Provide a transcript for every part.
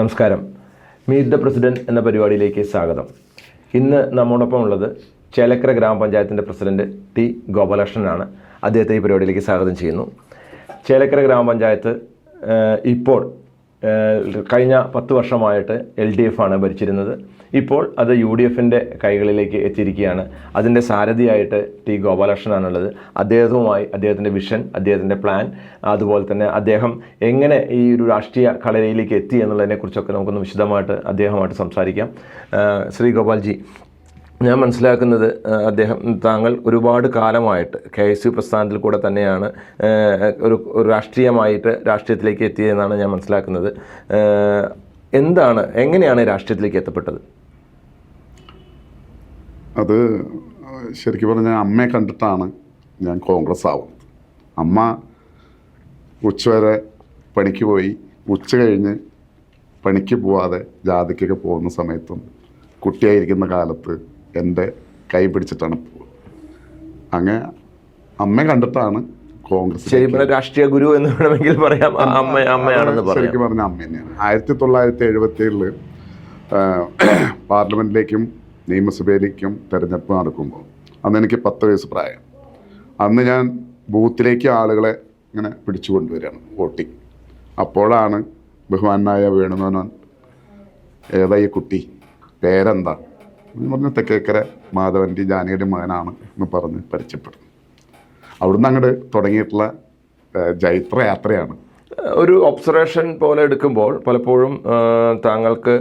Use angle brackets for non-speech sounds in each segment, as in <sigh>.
നമസ്കാരം. Meet the president എന്ന പരിപാടിയിലേക്ക് സ്വാഗതം. ഇന്ന് നമ്മോടൊപ്പം ഉള്ളത് ചേലക്കര ഗ്രാമപഞ്ചായത്തിന്റെ പ്രസിഡന്റ് ടി ഗോപാലകൃഷ്ണനാണ്. അദ്ദേഹത്തെ ഈ പരിപാടിയിലേക്ക് സ്വാഗതം ചെയ്യുന്നു. ചേലക്കര ഗ്രാമപഞ്ചായത്ത് ഇപ്പോൾ കഴിഞ്ഞ പത്ത് വർഷമായിട്ട് എൽ ഡി എഫ് ആണ് ഭരിച്ചിരുന്നത്. ഇപ്പോൾ അത് യു ഡി എഫിന്റെ കൈകളിലേക്ക് എത്തിയിരിക്കുകയാണ്. അതിന്റെ സാരഥിയായിട്ട് ടി ഗോപാലകൃഷ്ണനാണുള്ളത്. അദ്ദേഹവുമായി അദ്ദേഹത്തിന്റെ വിഷൻ അദ്ദേഹത്തിന്റെ പ്ലാൻ അതുപോലെ തന്നെ അദ്ദേഹം എങ്ങനെ ഈ ഒരു രാഷ്ട്രീയ കളരിയിലേക്ക് എത്തി എന്നുള്ളതിനെക്കുറിച്ചൊക്കെ നമുക്കൊന്ന് വിശദമായിട്ട് അദ്ദേഹമായിട്ട് സംസാരിക്കാം. ശ്രീ ഗോപാൽജി ഞാൻ മനസ്സിലാക്കുന്നത് അദ്ദേഹം താങ്കൾ ഒരുപാട് കാലമായിട്ട് കെ എസ് യു പ്രസ്ഥാനത്തിൽ കൂടെ തന്നെയാണ് ഒരു രാഷ്ട്രീയമായിട്ട് രാഷ്ട്രീയത്തിലേക്ക് എത്തിയതെന്നാണ് ഞാൻ മനസ്സിലാക്കുന്നത്. എന്താണ് എങ്ങനെയാണ് രാഷ്ട്രീയത്തിലേക്ക് എത്തപ്പെട്ടത്? അത് ശരിക്കും പറഞ്ഞാൽ അമ്മയെ കണ്ടിട്ടാണ് ഞാൻ കോൺഗ്രസ് ആവുന്നത് അമ്മ ഉച്ചവരെ പണിക്ക് പോയി. ഉച്ച കഴിഞ്ഞ് പണിക്ക് പോവാതെ ജാതിക്കൊക്കെ പോകുന്ന സമയത്തും കുട്ടിയായിരിക്കുന്ന കാലത്ത് എന്റെ കൈ പിടിച്ചിട്ടാണ് പോകുന്നത് അങ്ങനെ അമ്മയെ കണ്ടിട്ടാണ് കോൺഗ്രസ് രാഷ്ട്രീയ ഗുരു എന്ന് വേണമെങ്കിൽ പറയാം. അമ്മ അമ്മയാണെന്ന് പറയാം. ശരിക്കും പറഞ്ഞ അമ്മ തന്നെയാണ്. ആയിരത്തി തൊള്ളായിരത്തി എഴുപത്തി ഏഴിൽ പാർലമെന്റിലേക്കും നിയമസഭയിലേക്കും തെരഞ്ഞെടുപ്പ് നടക്കുമ്പോൾ. അന്ന് എനിക്ക് പത്ത് വയസ്സ് പ്രായം. അന്ന് ഞാൻ ബൂത്തിലേക്ക് ആളുകളെ ഇങ്ങനെ പിടിച്ചു കൊണ്ടുവരികയാണ് വോട്ടിങ്. അപ്പോഴാണ് ബഹുമാനായ വേണുമോനോൻ ഏതാ കുട്ടി? പേരെന്താ? എന്ന് പറഞ്ഞ തെക്കേക്കര മാധവന്റെ ജാനകിയുടെ മകനാണ് എന്ന് പറഞ്ഞ് പരിചയപ്പെടുന്നു. അവിടുന്ന് അങ്ങോട്ട് തുടങ്ങിയിട്ടുള്ള ഏഹ്, ജൈത്ര യാത്രയാണ് ഒരു ഒബ്സർവേഷൻ പോലെ എടുക്കുമ്പോൾ പലപ്പോഴും താങ്കൾക്ക്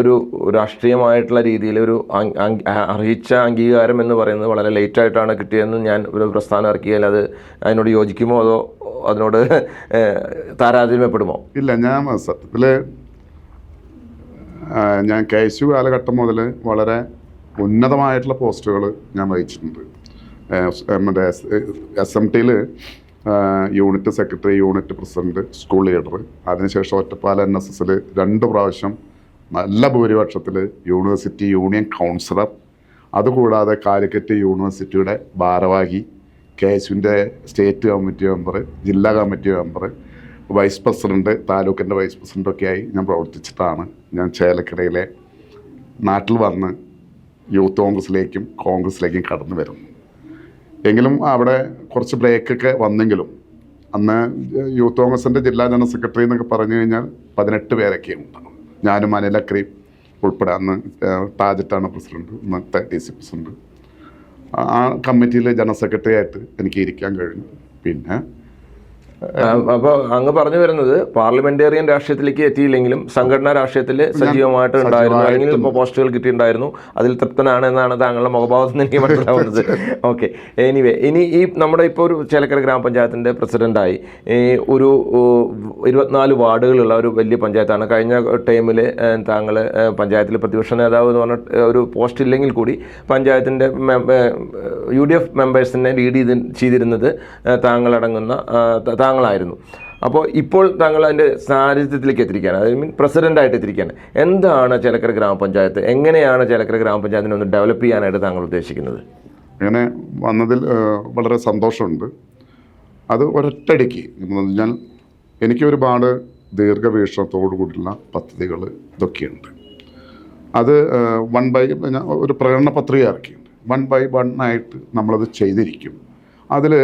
ഒരു രാഷ്ട്രീയമായിട്ടുള്ള രീതിയിൽ ഒരു അർഹിച്ച അംഗീകാരം എന്ന് പറയുന്നത് വളരെ ലേറ്റായിട്ടാണ് കിട്ടിയതെന്ന് ഞാൻ ഒരു പ്രസ്ഥാനം ഇറക്കിയാൽ അത് അതിനോട് യോജിക്കുമോ അതോ അതിനോട് താരാതിമ്യപ്പെടുമോ? ഇല്ല ഞാൻ സത്യത്തിൽ ഞാൻ കെ എസ് യു കാലഘട്ടം മുതൽ വളരെ ഉന്നതമായിട്ടുള്ള പോസ്റ്റുകൾ ഞാൻ വഹിച്ചിട്ടുണ്ട്. മറ്റേ എസ് എം ടിയിൽ unit secretary unit president school leader അതിനുശേഷം ഒറ്റപ്പാല എൻ എസ് എസിൽ രണ്ട് പ്രാവശ്യം നല്ല ഭൂരിപക്ഷത്തിൽ യൂണിവേഴ്സിറ്റി യൂണിയൻ കൗൺസിലർ അതുകൂടാതെ കാലിക്കറ്റ് യൂണിവേഴ്സിറ്റിയുടെ ഭാരവാഹി K S state committee member ജില്ലാ കമ്മിറ്റി മെമ്പർ വൈസ് പ്രസിഡന്റ് താലൂക്കിന്റെ വൈസ് പ്രസിഡന്റൊക്കെയായി ഞാൻ പ്രവർത്തിച്ചിട്ടാണ് ഞാൻ ചേലക്കരയിലെ നാട്ടിൽ വന്ന് യൂത്ത് കോൺഗ്രസിലേക്കും കോൺഗ്രസിലേക്കും കടന്നു വരുന്നു എങ്കിലും അവിടെ കുറച്ച് ബ്രേക്കൊക്കെ വന്നെങ്കിലും. അന്ന് യൂത്ത് കോൺഗ്രസിന്റെ ജില്ലാ ജനറൽ സെക്രട്ടറി എന്നൊക്കെ പറഞ്ഞു കഴിഞ്ഞാൽ പതിനെട്ട് പേരൊക്കെ ഉണ്ടാവും. ഞാനും അക്രീം ഉൾപ്പെടെ അന്ന് ടാജറ്റാണ് പ്രസിഡന്റ് ഇന്നത്തെ ഡി സി പ്രസിഡന്റ്. ആ കമ്മിറ്റിയിലെ ജനറൽ സെക്രട്ടറി ആയിട്ട് എനിക്ക് ഇരിക്കാൻ കഴിഞ്ഞു. പിന്നെ അപ്പോൾ അങ്ങ് പറഞ്ഞു വരുന്നത് പാർലമെന്റേറിയൻ രാഷ്ട്രീയത്തിലേക്ക് എത്തിയില്ലെങ്കിലും സംഘടനാ രാഷ്ട്രീയത്തിൽ സജീവമായിട്ട് ഉണ്ടായിരുന്നു. അല്ലെങ്കിൽ ഇപ്പോൾ പോസ്റ്റുകൾ കിട്ടിയിട്ടുണ്ടായിരുന്നു. അതിൽ തൃപ്തനാണ് എന്നാണ് താങ്കളുടെ മുഖഭാവത്തിൽ നിന്ന് എനിക്ക് മനസ്സിലാവുന്നത്. <laughs> ഓക്കെ. എനിവേ ഇനി ഈ നമ്മുടെ ഇപ്പോൾ ഒരു ചേലക്കര ഗ്രാമപഞ്ചായത്തിന്റെ പ്രസിഡന്റായി ഈ ഒരു ഇരുപത്തിനാല് വാർഡുകളുള്ള ഒരു വലിയ പഞ്ചായത്താണ്. കഴിഞ്ഞ ടൈമിൽ താങ്കൾ പഞ്ചായത്തിൽ പ്രതിപക്ഷ നേതാവ് എന്ന് പറഞ്ഞ ഒരു പോസ്റ്റ് ഇല്ലെങ്കിൽ കൂടി പഞ്ചായത്തിന്റെ യു ഡി എഫ് മെമ്പേഴ്സിനെ ലീഡ് ചെയ്ത് ചെയ്തിരുന്നത് താങ്കളടങ്ങുന്ന താങ്കളായിരുന്നു. അപ്പോൾ ഇപ്പോൾ താങ്കൾ അതിന്റെ സാന്നിധ്യത്തിലേക്ക് എത്തിരിക്കുകയാണ് അതായത് മീൻ പ്രസിഡന്റായിട്ട് എത്തിരിക്കുകയാണ് എന്താണ് ചേലക്കര ഗ്രാമപഞ്ചായത്ത്? എങ്ങനെയാണ് ചേലക്കര ഗ്രാമപഞ്ചായത്തിനെ ഒന്ന് ഡെവലപ്പ് ചെയ്യാനായിട്ട് താങ്കൾ ഉദ്ദേശിക്കുന്നത്? അങ്ങനെ വന്നതിൽ വളരെ സന്തോഷമുണ്ട്. അത് ഒരൊറ്റടിക്ക് എന്ന് പറഞ്ഞാൽ എനിക്ക് ഒരുപാട് ദീർഘവീക്ഷണത്തോടു കൂടിയുള്ള പദ്ധതികൾ ഇതൊക്കെയുണ്ട്. അത് വൺ ബൈ ഒരു പ്രകടന പത്രിക ഇറക്കിയിട്ടുണ്ട്. വൺ ബൈ വൺ ആയിട്ട് നമ്മളത് ചെയ്തിരിക്കും. അതിൽ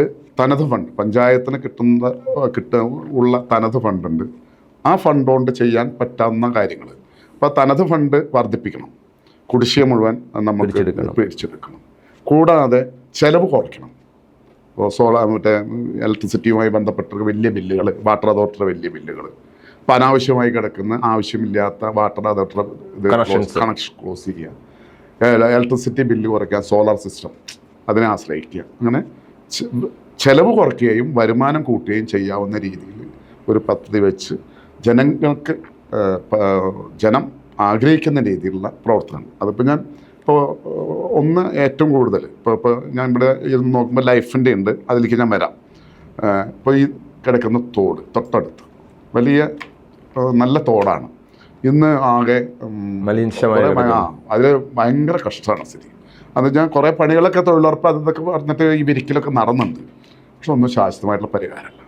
തനത് ഫണ്ട് പഞ്ചായത്തിന് കിട്ടുന്ന കിട്ട ഉള്ള തനത് ഫണ്ടുണ്ട്. ആ ഫണ്ട് കൊണ്ട് ചെയ്യാൻ പറ്റാവുന്ന കാര്യങ്ങൾ അപ്പോൾ തനത് ഫണ്ട് വർദ്ധിപ്പിക്കണം. കുടിശ്ശിക മുഴുവൻ നമ്മൾ. പിടിച്ചെടുക്കണം കൂടാതെ ചെലവ് കുറയ്ക്കണം. ഇപ്പോൾ സോളാർ മറ്റേ ഇലക്ട്രിസിറ്റിയുമായി ബന്ധപ്പെട്ട വലിയ ബില്ലുകൾ വാട്ടർ അതോറിറ്റിയുടെ വലിയ ബില്ലുകൾ അപ്പം അനാവശ്യമായി കിടക്കുന്ന ആവശ്യമില്ലാത്ത വാട്ടർ അതോറിറ്റിയുടെ. കണക്ഷൻ ക്ലോസ് ചെയ്യുക. ഇലക്ട്രിസിറ്റി ബില്ല് കുറയ്ക്കുക സോളാർ സിസ്റ്റം അതിനെ ആശ്രയിക്കുക. അങ്ങനെ ചെലവ് കുറയ്ക്കുകയും വരുമാനം കൂട്ടുകയും ചെയ്യാവുന്ന രീതിയിൽ ഒരു പദ്ധതി വെച്ച് ജനങ്ങൾക്ക് ജനം ആഗ്രഹിക്കുന്ന രീതിയിലുള്ള പ്രവർത്തനം അതിപ്പോൾ ഞാൻ ഇപ്പോൾ ഒന്ന് ഏറ്റവും കൂടുതൽ ഇപ്പോൾ ഇപ്പോൾ ഞാൻ ഇവിടെ ഇരുന്ന് നോക്കുമ്പോൾ ലൈഫിന്റെ ഉണ്ട് അതിലേക്ക് ഞാൻ വരാം. ഇപ്പോൾ ഈ കിടക്കുന്ന തോട് തൊട്ടടുത്ത് വലിയ നല്ല തോടാണ്. ഇന്ന് ആകെ. ആ അതിൽ ഭയങ്കര കഷ്ടമാണ് സ്ഥിതി. അത് ഞാൻ കുറേ പണികളൊക്കെ തൊഴിലുറപ്പ് അതൊക്കെ പറഞ്ഞിട്ട് ഈ വിരിക്കലൊക്കെ നടന്നുണ്ട്. പക്ഷെ ഒന്നും ശാശ്വതമായിട്ടുള്ള പരിഹാരമല്ല.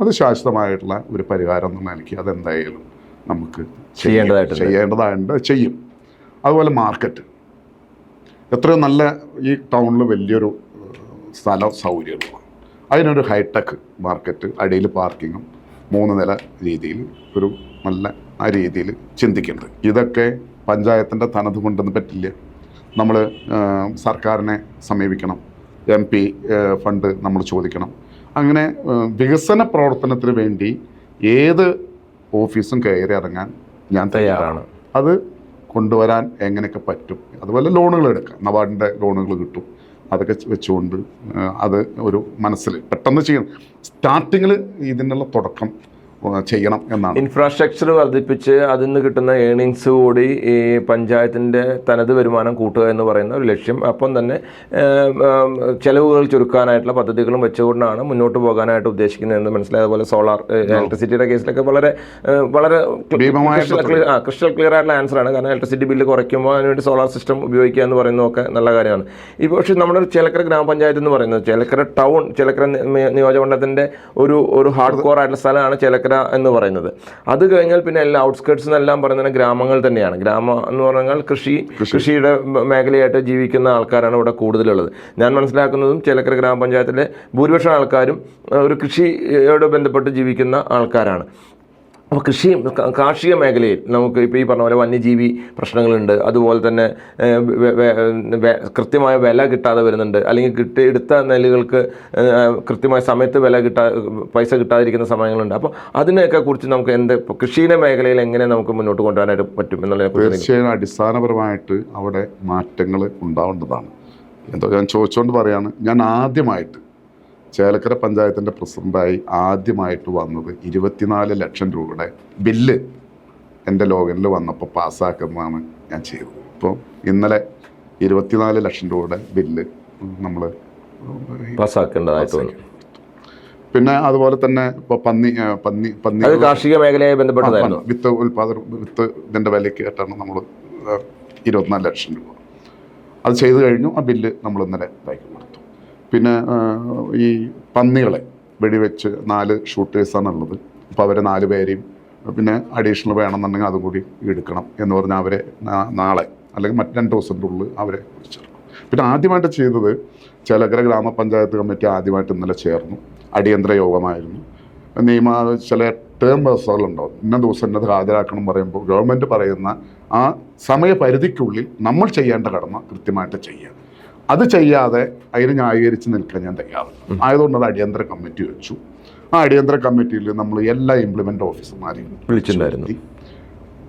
അത് ശാശ്വതമായിട്ടുള്ള ഒരു പരിഹാരം എന്ന് എനിക്ക് അതെന്തായാലും നമുക്ക് ചെയ്യേണ്ടതായിട്ട് ചെയ്യേണ്ടതായിട്ട് ചെയ്യും. അതുപോലെ മാർക്കറ്റ്. എത്രയോ നല്ല ഈ ടൗണിൽ വലിയൊരു സ്ഥല സൗകര്യമുള്ള അതിനൊരു ഹൈടെക് മാർക്കറ്റ് അടിയിൽ പാർക്കിങ്ങും മൂന്ന് നില രീതിയിൽ ഒരു നല്ല ആ രീതിയിൽ ചിന്തിക്കുന്നത് ഇതൊക്കെ പഞ്ചായത്തിന്റെ തനത് കൊണ്ടൊന്നും പറ്റില്ല. നമ്മൾ സർക്കാരിനെ സമീപിക്കണം. എം പി ഫണ്ട് നമ്മൾ ചോദിക്കണം. അങ്ങനെ വികസന പ്രവർത്തനത്തിന് വേണ്ടി ഏത് ഓഫീസും കയറി ഇറങ്ങാൻ ഞാൻ തയ്യാറാണ്. അത് കൊണ്ടുവരാൻ എങ്ങനെയൊക്കെ പറ്റും? അതുപോലെ ലോണുകൾ എടുക്കാം. നബാർഡിന്റെ ലോണുകൾ കിട്ടും. അതൊക്കെ വെച്ചുകൊണ്ട് അത് ഒരു മനസ്സിൽ പെട്ടെന്ന് ചെയ്യണം. സ്റ്റാർട്ടിങ്ങിൽ ഇതിനുള്ള തുടക്കം ചെയ്യണം എന്നാണ്. ഇൻഫ്രാസ്ട്രക്ചർ വർദ്ധിപ്പിച്ച് അതിൽ നിന്ന് കിട്ടുന്ന ഏണിങ്സ് കൂടി ഈ പഞ്ചായത്തിന്റെ തനത് വരുമാനം കൂട്ടുക എന്ന് പറയുന്ന ഒരു ലക്ഷ്യം. അപ്പം തന്നെ ചെലവുകൾ ചുരുക്കാനായിട്ടുള്ള പദ്ധതികളും വെച്ചുകൊണ്ടാണ് മുന്നോട്ട് പോകാനായിട്ട് ഉദ്ദേശിക്കുന്നത് എന്ന് മനസ്സിലായ അതുപോലെ സോളാർ ഇലക്ട്രിസിറ്റിയുടെ കേസിലൊക്കെ വളരെ വളരെ ക്രിസ്റ്റൽ ക്ലിയർ ആയിട്ടുള്ള ആൻസർ ആണ്. കാരണം ഇലക്ട്രിസിറ്റി ബില്ല് കുറയ്ക്കുമ്പോൾ അതിനുവേണ്ടി സോളാർ സിസ്റ്റം ഉപയോഗിക്കുക എന്ന് പറയുന്നതൊക്കെ നല്ല കാര്യമാണ്. ഇപ്പോൾ പക്ഷേ നമ്മുടെ ഒരു ചേലക്കര ഗ്രാമപഞ്ചായത്ത് എന്ന് പറയുന്നത് ചേലക്കര ടൗൺ ചേലക്കര നിയോജകമണ്ഡലത്തിന്റെ ഒരു ഒരു ഹാർഡ് കോർ ആയിട്ടുള്ള സ്ഥലമാണ് ചേലക്കര എന്ന് പറയുന്നത്. അത് കഴിഞ്ഞാൽ പിന്നെ എല്ലാ ഔട്ട്സ്കേർട്സ് എന്നെല്ലാം പറയുന്നത് ഗ്രാമങ്ങൾ തന്നെയാണ്. ഗ്രാമം എന്ന് പറഞ്ഞാൽ കൃഷി കൃഷിയുടെ മേഖലയായിട്ട് ജീവിക്കുന്ന ആൾക്കാരാണ് ഇവിടെ കൂടുതലുള്ളത്. ഞാൻ മനസ്സിലാക്കുന്നതും ചേലക്കര ഗ്രാമപഞ്ചായത്തിലെ ഭൂരിപക്ഷം ആൾക്കാരും ഒരു കൃഷിയോട് ബന്ധപ്പെട്ട് ജീവിക്കുന്ന ആൾക്കാരാണ്. അപ്പോൾ കൃഷി കാർഷിക മേഖലയിൽ നമുക്ക് ഇപ്പോൾ ഈ പറഞ്ഞ പോലെ വന്യജീവി പ്രശ്നങ്ങളുണ്ട്. അതുപോലെ തന്നെ കൃത്യമായ വില കിട്ടാതെ വരുന്നുണ്ട്. അല്ലെങ്കിൽ കിട്ടി എടുത്ത നെല്ലുകൾക്ക് കൃത്യമായ സമയത്ത് വില കിട്ടാ പൈസ കിട്ടാതിരിക്കുന്ന സമയങ്ങളുണ്ട്. അപ്പോൾ അതിനെയൊക്കെ കുറിച്ച് നമുക്ക് എന്ത് കൃഷിയുടെ മേഖലയിൽ എങ്ങനെ നമുക്ക് മുന്നോട്ട് കൊണ്ടുപോകാനായിട്ട് പറ്റും എന്നുള്ള തീർച്ചയായും അടിസ്ഥാനപരമായിട്ട് അവിടെ മാറ്റങ്ങൾ ഉണ്ടാവേണ്ടതാണ്. എന്തോ ഞാൻ ചോദിച്ചുകൊണ്ട് പറയാണ്. ഞാൻ ആദ്യമായിട്ട് ചേലക്കര പഞ്ചായത്തിന്റെ പ്രസിഡന്റായി ആദ്യമായിട്ട് വന്നത് ഇരുപത്തിനാല് ലക്ഷം രൂപയുടെ ബില്ല് എന്റെ ലോഗനിൽ വന്നപ്പോൾ പാസ്സാക്കുന്നതാണ് ഞാൻ ചെയ്തത്. ഇപ്പോൾ ഇന്നലെ ഇരുപത്തിനാല് ലക്ഷം രൂപയുടെ ബില്ല് നമ്മൾ പാസ്സാക്കേണ്ടതായിട്ട് വന്നു പിന്നെ അതുപോലെ തന്നെ ഇപ്പോൾ പന്നി പന്നി പന്നി കാർഷിക മേഖലയെ ബന്ധപ്പെട്ടതായിരുന്നു. വിത്ത് ഉൽപാദന വിത്ത് ഇതിന്റെ വിലയ്ക്ക് ആയിട്ടാണ് നമ്മൾ ഇരുപത്തിനാല് ലക്ഷം രൂപ. അത് ചെയ്തു കഴിഞ്ഞു ആ ബില്ല് നമ്മൾ ഇന്നലെ കൊടുത്തു പിന്നെ ഈ പന്നികളെ വെടിവെച്ച് നാല് ഷൂട്ടേഴ്സാണ് ഉള്ളത് അപ്പോൾ അവരെ നാല് പേരെയും പിന്നെ അഡീഷണൽ വേണമെന്നുണ്ടെങ്കിൽ അതും കൂടി എടുക്കണം എന്ന് പറഞ്ഞാൽ അവരെ നാളെ അല്ലെങ്കിൽ മറ്റ് രണ്ട് ദിവസത്തിന്റെ ഉള്ളിൽ അവരെ ചേർക്കും. പിന്നെ ആദ്യമായിട്ട് ചെയ്തത് ചേലക്കര ഗ്രാമപഞ്ചായത്ത് കമ്മിറ്റി ആദ്യമായിട്ട് ഇന്നലെ ചേർന്നു. അടിയന്തര യോഗമായിരുന്നു. നിയമ ചില ടേം ബസ്സുകളുണ്ടാവും ഇന്ന ദിവസം ഇന്നത് ഹാജരാക്കണം പറയുമ്പോൾ ഗവൺമെന്റ് പറയുന്ന ആ സമയപരിധിക്കുള്ളിൽ നമ്മൾ ചെയ്യേണ്ട കടമ കൃത്യമായിട്ട് ചെയ്യുക. അത് ചെയ്യാതെ അതിന് ന്യായീകരിച്ച് നിൽക്കാൻ ഞാൻ തയ്യാറാണ് ആയതുകൊണ്ട് അത് അടിയന്തര കമ്മിറ്റി വെച്ചു. ആ അടിയന്തര കമ്മിറ്റിയിൽ നമ്മൾ എല്ലാ ഇംപ്ലിമെന്റ് ഓഫീസർമാരെയും വിളിച്ചിട്ടുണ്ടായിരുന്നു.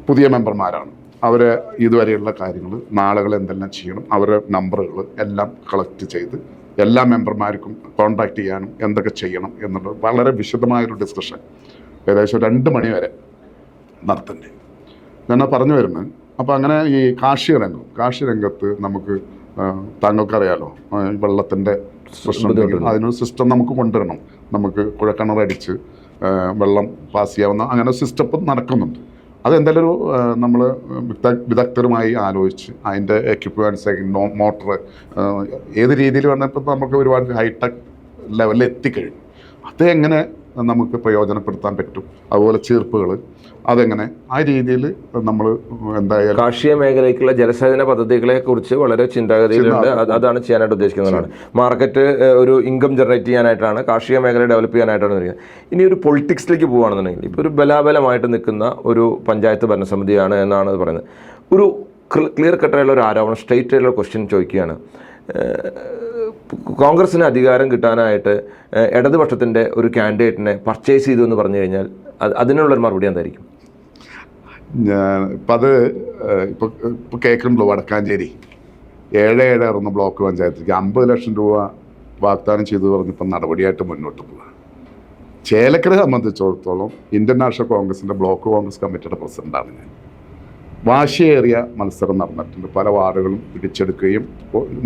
പുതിയ മെമ്പർമാരാണ്. അവർ ഇതുവരെയുള്ള കാര്യങ്ങൾ നാളുകൾ എന്തെല്ലാം ചെയ്യണം അവരുടെ നമ്പറുകൾ എല്ലാം കളക്ട് ചെയ്ത് എല്ലാ മെമ്പർമാർക്കും കോൺടാക്ട് ചെയ്യാനും എന്തൊക്കെ ചെയ്യണം എന്നുള്ളത് വളരെ വിശദമായൊരു ഡിസ്കഷൻ ഏകദേശം രണ്ട് മണിവരെ നടത്തണ്ടേ. ഞാൻ പറഞ്ഞു വരുന്നത്. അപ്പോൾ അങ്ങനെ ഈ കാർഷിക രംഗം കാർഷിക രംഗത്ത് നമുക്ക് താങ്കൾക്കറിയാലോ വെള്ളത്തിന്റെ പ്രശ്നം അതിനൊരു സിസ്റ്റം നമുക്ക് കൊണ്ടുവരണം. നമുക്ക് കുഴക്കിണറടിച്ച് അടിച്ച് വെള്ളം പാസ് ചെയ്യാവുന്ന അങ്ങനെ സിസ്റ്റം ഇപ്പം നടക്കുന്നുണ്ട്. അതെന്തായാലും ഒരു നമ്മൾ വിദഗ്ധരുമായി ആലോചിച്ച് അതിന്റെ എക്യുപ്മെന്റ്സ് മോട്ടർ ഏത് രീതിയിൽ വേണമെങ്കിൽ നമുക്ക് ഒരുപാട് ഹൈടെക് ലെവലിൽ എത്തിക്കഴിഞ്ഞു. അതെങ്ങനെ നമുക്ക് പ്രയോജനപ്പെടുത്താൻ പറ്റും. അതുപോലെ ചീർപ്പുകൾ അതെങ്ങനെ? ആ രീതിയിൽ നമ്മൾ എന്തായാലും കാർഷിക മേഖലയ്ക്കുള്ള ജലസേചന പദ്ധതികളെ കുറിച്ച് വളരെ ചിന്താഗതിയിലുണ്ട്. അത് അതാണ് ചെയ്യാനായിട്ട് ഉദ്ദേശിക്കുന്നതാണ്. മാർക്കറ്റ് ഒരു ഇൻകം ജനറേറ്റ് ചെയ്യാനായിട്ടാണ് കാർഷിക മേഖല ഡെവലപ്പ് ചെയ്യാനായിട്ടാണ് നിൽക്കുന്നത്. ഇനി ഒരു പൊളിറ്റിക്സിലേക്ക് പോകുകയാണെന്നുണ്ടെങ്കിൽ ഇപ്പോൾ ഒരു ബലാബലമായിട്ട് നിൽക്കുന്ന ഒരു പഞ്ചായത്ത് ഭരണസമിതിയാണ് എന്നാണ് പറയുന്നത്. ഒരു ക്ലിയർ കട്ടായുള്ള ഒരു ആരോപണം സ്ട്രേറ്റ് ആയിട്ടുള്ള ക്വസ്റ്റ്യൻ ചോദിക്കുകയാണ്. ഏഹ്, കോൺഗ്രസിന് അധികാരം കിട്ടാനായിട്ട് ഇടതുപക്ഷത്തിന്റെ ഒരു കാൻഡിഡേറ്റിനെ പർച്ചേസ് ചെയ്തു എന്ന് പറഞ്ഞു കഴിഞ്ഞാൽ അത് അതിനുള്ളൊരു മറുപടി എന്തായിരിക്കും? ഞാൻ ഇപ്പം അത് ഇപ്പോൾ ഇപ്പോൾ കേൾക്കുന്നുള്ളൂ വടക്കാഞ്ചേരി. ഏഴ് ഏഴ് ഇറങ്ങുന്ന ബ്ലോക്ക് പഞ്ചായത്തിലേക്ക് അമ്പത് ലക്ഷം രൂപ വാഗ്ദാനം ചെയ്തു പറഞ്ഞിപ്പം നടപടിയായിട്ട് മുന്നോട്ട് പോവുക ചേലക്കരെ സംബന്ധിച്ചിടത്തോളം ഇന്ത്യൻ നാഷണൽ കോൺഗ്രസിന്റെ ബ്ലോക്ക് കോൺഗ്രസ് കമ്മിറ്റിയുടെ പ്രസിഡന്റാണ് ഞാൻ. വാശിയേറിയ മത്സരം നടന്നിട്ടുണ്ട്. പല വാർഡുകളും പിടിച്ചെടുക്കുകയും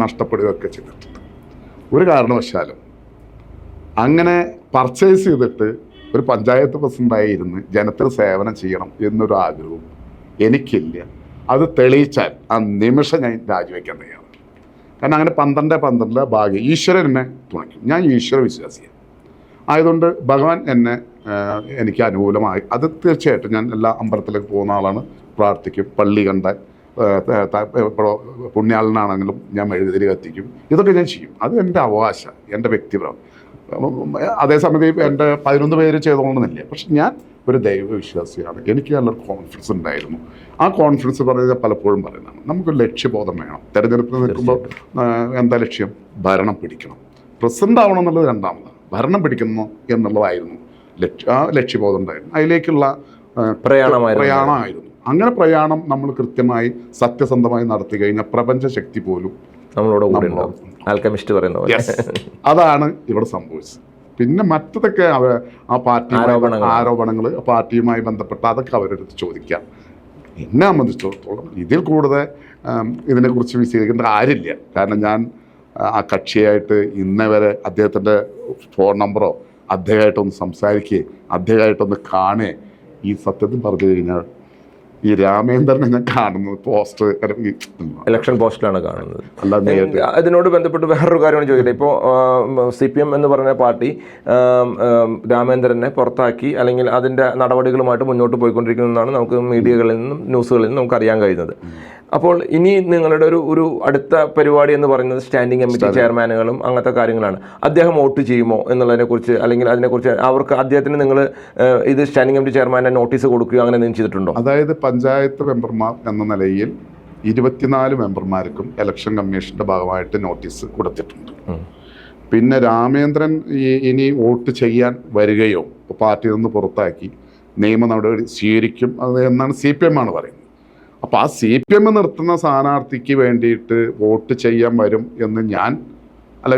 നഷ്ടപ്പെടുകയൊക്കെ ചെയ്തിട്ടുണ്ട്. ഒരു കാരണവശാലും അങ്ങനെ പർച്ചേസ് ചെയ്തിട്ട് ഒരു പഞ്ചായത്ത് പ്രസിഡന്റായി ഇരുന്ന് ജനത്തിന് സേവനം ചെയ്യണം എന്നൊരു ആഗ്രഹവും എനിക്കില്ല. അത് തെളിയിച്ചാൽ ആ നിമിഷം ഞാൻ രാജിവെക്കാൻ തയ്യാറാണ്. കാരണം അങ്ങനെ പന്ത്രണ്ട് പന്ത്രണ്ട് ഭാഗ്യം ഈശ്വരൻ എന്നെ തുണയ്ക്കും. ഞാൻ ഈശ്വര വിശ്വാസിയാണ്. ആയതുകൊണ്ട് ഭഗവാൻ എന്നെ എനിക്ക് അനുകൂലമായി. അത് തീർച്ചയായിട്ടും ഞാൻ എല്ലാ അമ്പലത്തിലേക്ക് പോകുന്ന ആളാണ്. പ്രാർത്ഥിക്കും. പള്ളി കണ്ട ഏഹ്, ത- ത- ഇപ്പോൾ പുണ്യാളനാണെങ്കിലും ഞാൻ മെഴുകുതിരി കത്തിക്കും. ഇതൊക്കെ ഞാൻ ചെയ്യും. അത് എന്റെ അവകാശം എന്റെ വ്യക്തിപരം. അതേസമയത്ത് എന്റെ പതിനൊന്ന് പേര് ചെയ്തോളണമെന്നില്ല. പക്ഷെ ഞാൻ ഒരു ദൈവവിശ്വാസിയാണ് എനിക്ക് നല്ലൊരു കോൺഫിഡൻസ് ഉണ്ടായിരുന്നു. ആ കോൺഫിഡൻസ് പറയുന്നത് പലപ്പോഴും പറയുന്നതാണ്. നമുക്ക് ലക്ഷ്യബോധം വേണം. തെരഞ്ഞെടുപ്പിൽ നിൽക്കുമ്പോൾ എന്താ ലക്ഷ്യം? ഭരണം പിടിക്കണം. പ്രസിഡന്റ് ആവണം എന്നുള്ളത് രണ്ടാമതാണ്. ഭരണം പിടിക്കുന്നു എന്നുള്ളതായിരുന്നു ലക്ഷ്യ ആ ലക്ഷ്യബോധം ഉണ്ടായിരുന്നു. അതിലേക്കുള്ള പ്രയാണമായിരുന്നു. അങ്ങനെ പ്രയാണം നമ്മൾ കൃത്യമായി സത്യസന്ധമായി നടത്തി കഴിഞ്ഞാൽ പ്രപഞ്ച ശക്തി പോലും നമ്മളോട് കൂടെ ആൽക്കമിസ്റ്റ് പറയുന്ന പോലെ. <laughs> അതാണ് ഇവിടെ സംഭവിച്ചത്. പിന്നെ മറ്റതൊക്കെ അവ ആ പാർട്ടി ആരോപണങ്ങൾ. പാർട്ടിയുമായി ബന്ധപ്പെട്ട അതൊക്കെ അവരെടുത്ത് ചോദിക്കാം. എന്നെ സംബന്ധിച്ചിടത്തോളം ഇതിൽ കൂടുതൽ ഇതിനെക്കുറിച്ച് വിശദീകരിക്കേണ്ട ആരില്ല കാരണം ഞാൻ ആ, കക്ഷിയായിട്ട് ഇന്നേ വരെ അദ്ദേഹത്തിന്റെ ഫോൺ നമ്പറോ അദ്ദേഹമായിട്ടൊന്ന് സംസാരിക്കുകയും അദ്ദേഹമായിട്ടൊന്ന് കാണേ ഈ സത്യത്തിൽ പറഞ്ഞു കഴിഞ്ഞാൽ ഈ രാമേന്ദ്രനെ ഞാൻ കാണുന്നത് പോസ്റ്റർ ഇലക്ഷൻ പോസ്റ്റിലാണ് കാണുന്നത്. അല്ല അതിനോട് ബന്ധപ്പെട്ട് വേറൊരു കാര്യമാണ് ചോദിക്കട്ടെ ഇപ്പോൾ സി പി എം എന്ന് പറഞ്ഞ പാർട്ടി രാമേന്ദ്രനെ പുറത്താക്കി അല്ലെങ്കിൽ അതിന്റെ നടപടികളുമായിട്ട് മുന്നോട്ട് പോയിക്കൊണ്ടിരിക്കുന്നതാണ് നമുക്ക് മീഡിയകളിൽ നിന്നും ന്യൂസുകളിൽ നിന്നും നമുക്ക് അറിയാൻ കഴിയുന്നത്. അപ്പോൾ ഇനി നിങ്ങളുടെ ഒരു ഒരു അടുത്ത പരിപാടി എന്ന് പറയുന്നത് സ്റ്റാൻഡിംഗ് കമ്മിറ്റി ചെയർമാനുകളും അങ്ങനത്തെ കാര്യങ്ങളാണ്. അദ്ദേഹം വോട്ട് ചെയ്യുമോ എന്നുള്ളതിനെക്കുറിച്ച് അല്ലെങ്കിൽ അതിനെക്കുറിച്ച് അവർക്ക് അദ്ദേഹത്തിന് നിങ്ങൾ ഇത് സ്റ്റാൻഡിംഗ് കമ്മിറ്റി ചെയർമാനെ നോട്ടീസ് കൊടുക്കുകയോ അങ്ങനെ എന്തെങ്കിലും ചെയ്തിട്ടുണ്ടോ? അതായത് പഞ്ചായത്ത് മെമ്പർമാർ എന്ന നിലയിൽ ഇരുപത്തിനാല് മെമ്പർമാർക്കും ഇലക്ഷൻ കമ്മീഷന്റെ ഭാഗമായിട്ട് നോട്ടീസ് കൊടുത്തിട്ടുണ്ട്. പിന്നെ രാമേന്ദ്രൻ ഇനി വോട്ട് ചെയ്യാൻ വരികയോ പാർട്ടിയിൽ നിന്ന് പുറത്താക്കി നിയമ നടപടി സ്വീകരിക്കും അത് എന്നാണ് സി പി എം ആണ് പറയുന്നത്. അപ്പോൾ ആ സി പി എം നിർത്തുന്ന സ്ഥാനാർത്ഥിക്ക് വേണ്ടിയിട്ട് വോട്ട് ചെയ്യാൻ വരും എന്ന് ഞാൻ അല്ല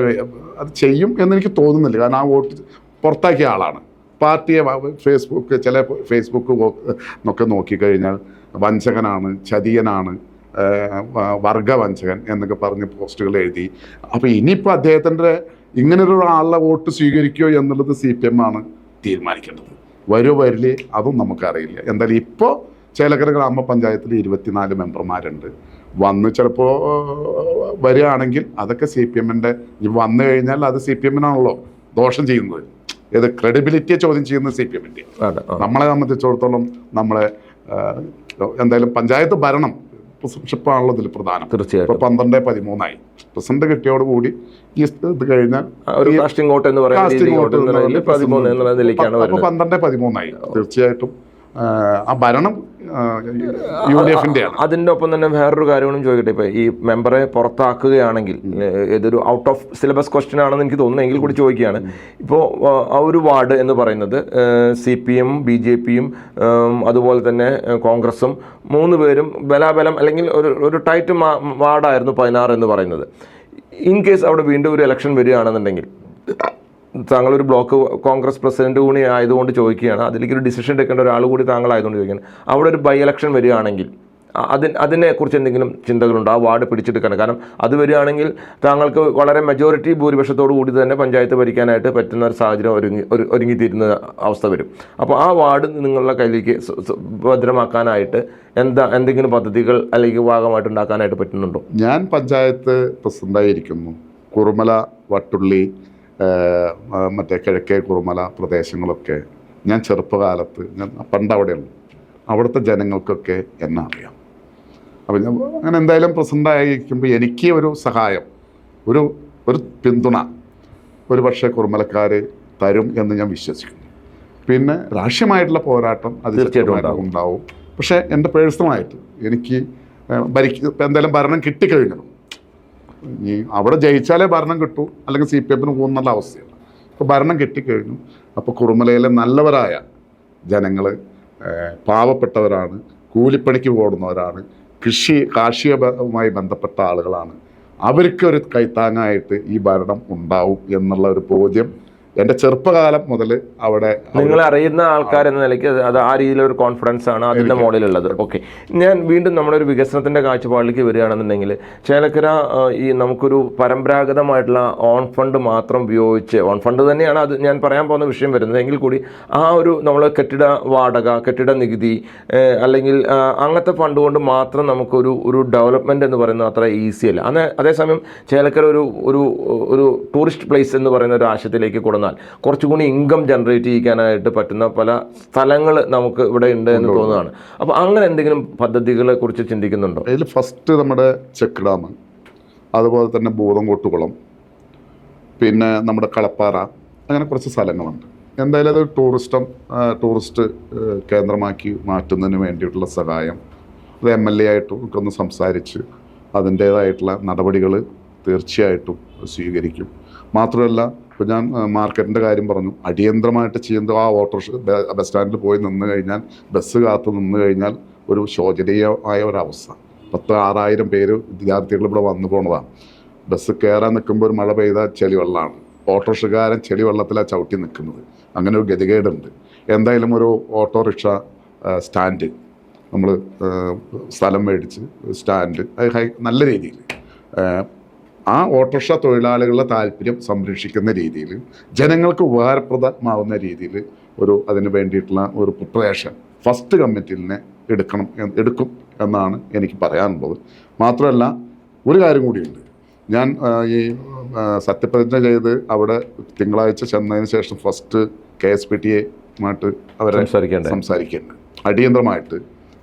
അത് ചെയ്യും എന്ന് എനിക്ക് തോന്നുന്നില്ല. കാരണം ആ വോട്ട് പുറത്താക്കിയ ആളാണ്. പാർട്ടിയെ ഫേസ്ബുക്ക് ചില ഫേസ്ബുക്ക് ഒക്കെ നോക്കിക്കഴിഞ്ഞാൽ വഞ്ചകനാണ് ചതിയനാണ് വർഗവഞ്ചകൻ എന്നൊക്കെ പറഞ്ഞ് പോസ്റ്റുകൾ എഴുതി. അപ്പോൾ ഇനിയിപ്പോൾ അദ്ദേഹത്തിന്റെ ഇങ്ങനൊരു ആളുടെ വോട്ട് സ്വീകരിക്കുമോ എന്നുള്ളത് സി പി എം ആണ് തീരുമാനിക്കേണ്ടത്. വരുമോ വരില്ലേ അതും നമുക്കറിയില്ല. എന്തായാലും ഇപ്പോൾ ചേലക്കര ഗ്രാമപഞ്ചായത്തിൽ ഇരുപത്തിനാല് മെമ്പർമാരുണ്ട്. വന്ന് ചിലപ്പോൾ വരികയാണെങ്കിൽ അതൊക്കെ സി പി എമ്മിന്റെ വന്നു കഴിഞ്ഞാൽ അത് സി പി എമ്മിനാണല്ലോ ദോഷം ചെയ്യുന്നത്. ഏത് ക്രെഡിബിലിറ്റിയെ ചോദ്യം ചെയ്യുന്ന സി പി എമ്മിന്റെ. നമ്മളെ സംബന്ധിച്ചിടത്തോളം നമ്മളെ എന്തായാലും പഞ്ചായത്ത് ഭരണം പ്രസിഡൻഷിപ്പാണല്ലോ ഇതിൽ പ്രധാനം. തീർച്ചയായും ഇപ്പൊ പന്ത്രണ്ട് പതിമൂന്നായി. പ്രസിഡന്റ് കിട്ടിയോടുകൂടി ഈ ഇത് കഴിഞ്ഞാൽ ഒരു കാസ്റ്റിംഗ് വോട്ട് എന്ന് പന്ത്രണ്ട് പതിമൂന്നായി. തീർച്ചയായിട്ടും. ആ ഭരണം യു ഡി എഫിന്റെ അതിന്റെ ഒപ്പം തന്നെ വേറൊരു കാര്യങ്ങളും ചോദിക്കട്ടെ. ഇപ്പൊ ഈ മെമ്പറെ പുറത്താക്കുകയാണെങ്കിൽ ഇതൊരു ഔട്ട് ഓഫ് സിലബസ് ക്വസ്റ്റ്യൻ ആണെന്ന് എനിക്ക് തോന്നുന്നു. എങ്കിൽ കൂടി ചോദിക്കുകയാണ്. ഇപ്പോൾ ആ ഒരു വാർഡ് എന്ന് പറയുന്നത് C P M B J പിയും അതുപോലെ തന്നെ കോൺഗ്രസും മൂന്ന് പേരും ബലാബലം അല്ലെങ്കിൽ ഒരു ഒരു ടൈറ്റ് വാർഡായിരുന്നു പതിനാറ് എന്ന് പറയുന്നത്. ഇൻ കേസ് അവിടെ വീണ്ടും ഒരു ഇലക്ഷൻ വരികയാണെന്നുണ്ടെങ്കിൽ താങ്കൾ ഒരു ബ്ലോക്ക് കോൺഗ്രസ് പ്രസിഡന്റ് കൂടി ആയതുകൊണ്ട് ചോദിക്കുകയാണ്. അതിലേക്ക് ഒരു ഡിസിഷൻ എടുക്കേണ്ട ഒരാൾ കൂടി താങ്കൾ ആയതുകൊണ്ട് ചോദിക്കുകയാണ്. അവിടെ ഒരു ബൈ ഇലക്ഷൻ വരികയാണെങ്കിൽ അതി അതിന് അതിനെക്കുറിച്ച് എന്തെങ്കിലും ചിന്തകളുണ്ടോ? ആ വാർഡ് പിടിച്ചെടുക്കാൻ. കാരണം അത് വരികയാണെങ്കിൽ താങ്കൾക്ക് വളരെ മെജോറിറ്റി ഭൂരിപക്ഷത്തോടു കൂടി തന്നെ പഞ്ചായത്ത് ഭരിക്കാനായിട്ട് പറ്റുന്ന ഒരു സാഹചര്യം ഒരുങ്ങി ഒരു ഒരുങ്ങിത്തീരുന്ന അവസ്ഥ വരും. അപ്പോൾ ആ വാർഡ് നിങ്ങളുടെ കയ്യിലേക്ക് ഭദ്രമാക്കാനായിട്ട് എന്താ എന്തെങ്കിലും പദ്ധതികൾ അല്ലെങ്കിൽ ഭാഗമായിട്ട് ഉണ്ടാക്കാനായിട്ട് പറ്റുന്നുണ്ടോ? ഞാൻ പഞ്ചായത്ത് പ്രസിഡന്റായിരിക്കുന്നു. കുറുമല വട്ടുള്ളി മറ്റേ കിഴക്കേ കുറുമല പ്രദേശങ്ങളൊക്കെ. ഞാൻ ചെറുപ്പകാലത്ത് ഞാൻ പണ്ട് അവിടെയുള്ളൂ അവിടുത്തെ ജനങ്ങൾക്കൊക്കെ എന്നെ അറിയാം. അപ്പം ഞാൻ അങ്ങനെ എന്തായാലും പ്രസിഡന്റായിരിക്കുമ്പോൾ എനിക്ക് ഒരു സഹായം ഒരു ഒരു പിന്തുണ ഒരു പക്ഷേ കുറുമലക്കാർ തരും എന്ന് ഞാൻ വിശ്വസിക്കുന്നു. പിന്നെ രാഷ്ട്രീയമായിട്ടുള്ള പോരാട്ടം അത് തീർച്ചയായിട്ടും ഉണ്ടാവും. പക്ഷേ എന്റെ പേഴ്സണലായിട്ട് എനിക്ക് ഭരിക്ക എന്തായാലും ഭരണം കിട്ടിക്കഴിഞ്ഞു ഈ അവിടെ ജയിച്ചാലേ ഭരണം കിട്ടൂ അല്ലെങ്കിൽ സി പി എമ്മിന് പോകുന്നുള്ള അവസ്ഥയാണ്. അപ്പോൾ ഭരണം കിട്ടിക്കഴിഞ്ഞു. അപ്പോൾ കുറുമലയിലെ നല്ലവരായ ജനങ്ങൾ പാവപ്പെട്ടവരാണ് കൂലിപ്പണിക്ക് പോകുന്നവരാണ് കൃഷി കാർഷികവുമായി ബന്ധപ്പെട്ട ആളുകളാണ്. അവർക്കൊരു കൈത്താങ്ങായിട്ട് ഈ ഭരണം ഉണ്ടാവും എന്നുള്ള ഒരു ബോധ്യം എന്റെ ചെറുപ്പകാലം മുതൽ അവിടെ നിങ്ങൾ അറിയുന്ന ആൾക്കാർ എന്ന നിലയ്ക്ക് അത് ആ രീതിയിലൊരു കോൺഫിഡൻസ് ആണ് അതിന്റെ മോഡലുള്ളത് ഓക്കെ ഞാൻ വീണ്ടും നമ്മുടെ ഒരു വികസനത്തിന്റെ കാഴ്ചപ്പാടിലേക്ക് വരികയാണെന്നുണ്ടെങ്കിൽ ചേലക്കര ഈ നമുക്കൊരു പരമ്പരാഗതമായിട്ടുള്ള ഓൺ ഫണ്ട് മാത്രം ഉപയോഗിച്ച് ഓൺ ഫണ്ട് തന്നെയാണ് അത് ഞാൻ പറയാൻ പോകുന്ന വിഷയം വരുന്നത്. എങ്കിൽ കൂടി ആ ഒരു നമ്മൾ കെട്ടിട വാടക കെട്ടിട നികുതി അല്ലെങ്കിൽ അങ്ങനത്തെ ഫണ്ട് കൊണ്ട് മാത്രം നമുക്കൊരു ഒരു ഡെവലപ്മെന്റ് എന്ന് പറയുന്നത് അത്ര ഈസി അല്ല. അന്ന് അതേസമയം ചേലക്കര ഒരു ഒരു ഒരു ടൂറിസ്റ്റ് പ്ലേസ് എന്ന് പറയുന്ന ഒരു ആശയത്തിലേക്ക് കൊണ്ടുവന്ന് വന്നാൽ കുറച്ചുകൂടി ഇൻകം ജനറേറ്റ് ചെയ്യിക്കാനായിട്ട് പറ്റുന്ന പല സ്ഥലങ്ങൾ നമുക്ക് ഇവിടെ ഉണ്ട് എന്ന് തോന്നുന്നതാണ് അപ്പോൾ അങ്ങനെ എന്തെങ്കിലും പദ്ധതികളെ കുറിച്ച് ചിന്തിക്കുന്നുണ്ടോ? അതിൽ ഫസ്റ്റ് നമ്മുടെ ചെക്ക് ഡാം അതുപോലെ തന്നെ ബോധംകോട്ടുകുളം പിന്നെ നമ്മുടെ കളപ്പാറ അങ്ങനെ കുറച്ച് സ്ഥലങ്ങളുണ്ട്. എന്തായാലും അത് ടൂറിസ്റ്റം ടൂറിസ്റ്റ് കേന്ദ്രമാക്കി മാറ്റുന്നതിന് വേണ്ടിയിട്ടുള്ള സഹായം. അത് എം എൽ എ ആയിട്ടും ഒക്കെ ഒന്ന് സംസാരിച്ച് അതിന്റേതായിട്ടുള്ള നടപടികൾ തീർച്ചയായിട്ടും സ്വീകരിക്കും. മാത്രമല്ല ഇപ്പോൾ ഞാൻ മാർക്കറ്റിന്റെ കാര്യം പറഞ്ഞു. അടിയന്തരമായിട്ട് ചെയ്യുന്നത് ആ ഓട്ടോറിക്ഷ ബസ് സ്റ്റാൻഡിൽ പോയി നിന്ന് കഴിഞ്ഞാൽ ബസ് കാത്ത് നിന്ന് കഴിഞ്ഞാൽ ഒരു ശോചനീയമായ ഒരവസ്ഥ. പത്ത് ആറായിരം പേര് വിദ്യാർത്ഥികൾ ഇവിടെ വന്നു പോണതാണ്. ബസ് കയറാൻ നിൽക്കുമ്പോൾ ഒരു മഴ പെയ്താൽ ചെളി വെള്ളമാണ് ഓട്ടോറിക്ഷക്കാരൻ ചെളി വെള്ളത്തിലാണ് ചവിട്ടി നിൽക്കുന്നത്. അങ്ങനെ ഒരു ഗതികേടുണ്ട്. എന്തായാലും ഒരു ഓട്ടോറിക്ഷ സ്റ്റാൻഡ് നമ്മൾ സ്ഥലം മേടിച്ച് സ്റ്റാൻഡ് അത് ഹൈ നല്ല രീതിയിൽ ആ ഓട്ടോറിക്ഷ തൊഴിലാളികളുടെ താല്പര്യം സംരക്ഷിക്കുന്ന രീതിയിൽ ജനങ്ങൾക്ക് ഉപകാരപ്രദമാവുന്ന രീതിയിൽ ഒരു അതിന് വേണ്ടിയിട്ടുള്ള ഒരു പ്രിപ്പറേഷൻ ഫസ്റ്റ് കമ്മിറ്റിനെ എടുക്കണം എടുക്കും എന്നാണ് എനിക്ക് പറയാനുള്ളത്. മാത്രമല്ല ഒരു കാര്യം കൂടിയുണ്ട്. ഞാൻ ഈ സത്യപ്രതിജ്ഞ ചെയ്ത് അവിടെ തിങ്കളാഴ്ച ചെന്നതിന് ശേഷം first K S P T എമായിട്ട് അവരെ സംസാരിക്കേണ്ടേ? സംസാരിക്കേണ്ടത്. അടിയന്തരമായിട്ട്